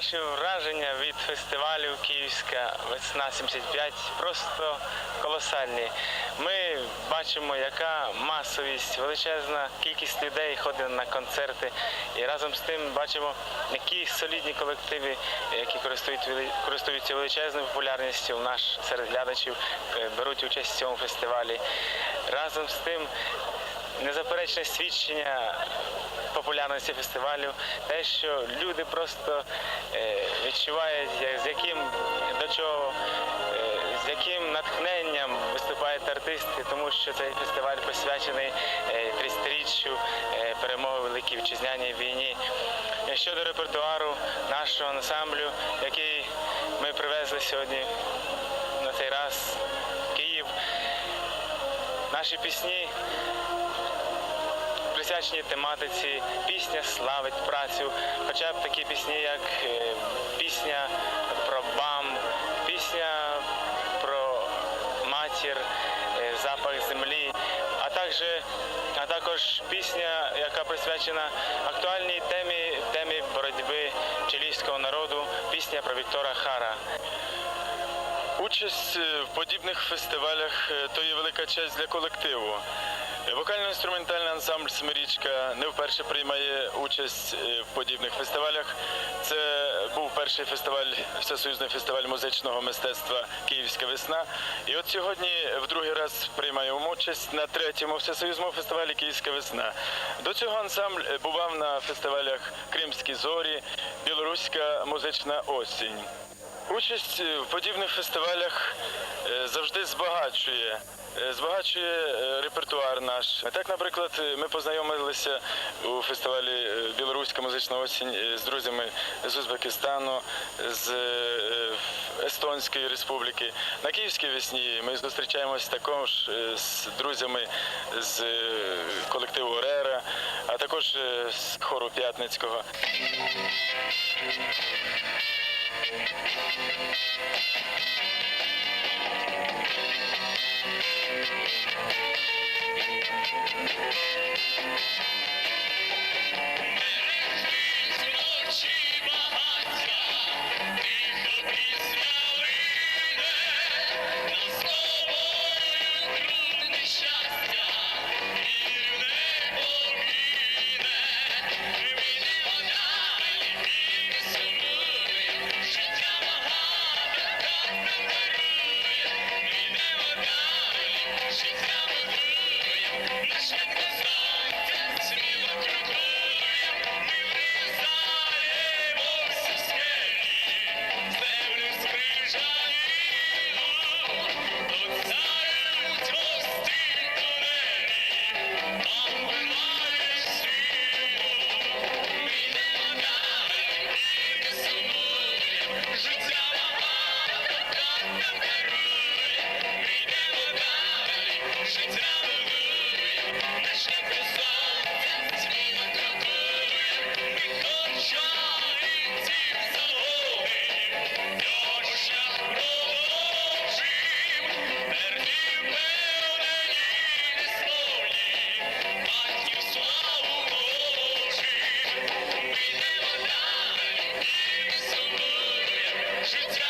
наші враження від фестивалю Київська весна 75 просто колосальні. Ми бачимо, яка масовість, величезна кількість людей ходить на концерти. І разом з тим бачимо, які солідні колективи, які користуються величезною популярністю в наш серед глядачів, е, беруть участь в цьому фестивалі. Разом з тим незаперечне свідчення популярності фестивалю, те, що люди просто е, відчувають, з яким до чого, е, з яким натхненням виступають артисти, тому що цей фестиваль присвячений е, 30-річчю е, перемоги Великій Вітчизняній війні. Щодо репертуару нашого ансамблю, який ми привезли сьогодні на цей раз в Київ, наші пісні присвячені тематиці пісня славить працю, хоча б такі пісні, як е, пісня про БАМ, пісня про матір, е, запах землі, а також, а також пісня, яка присвячена актуальній темі, темі боротьби чилійського народу, пісня про Віктора Хара. Участь е, в подібних фестивалях е, то є велика честь для колективу. Вокально-інструментальний ансамбль Семирічка не вперше приймає участь е, в подібних фестивалях. Це був перший фестиваль, всесоюзний фестиваль музичного мистецтва Київська весна. І от сьогодні в другий раз приймаємо участь на третьому всесоюзному фестивалі Київська весна. До цього ансамбль бував на фестивалях Кримські зорі, Білоруська музична осінь. Участь е, в подібних фестивалях е, завжди збагачує. е, Збагачує репертуар наш. Так, наприклад, ми познайомилися у фестивалі Білоруська музична осінь з друзями з Узбекистану, з Естонської республіки. На Київській весні ми зустрічаємось також з друзями з колективу Орера, а також з хору П'ятницького. Thank you. 실지라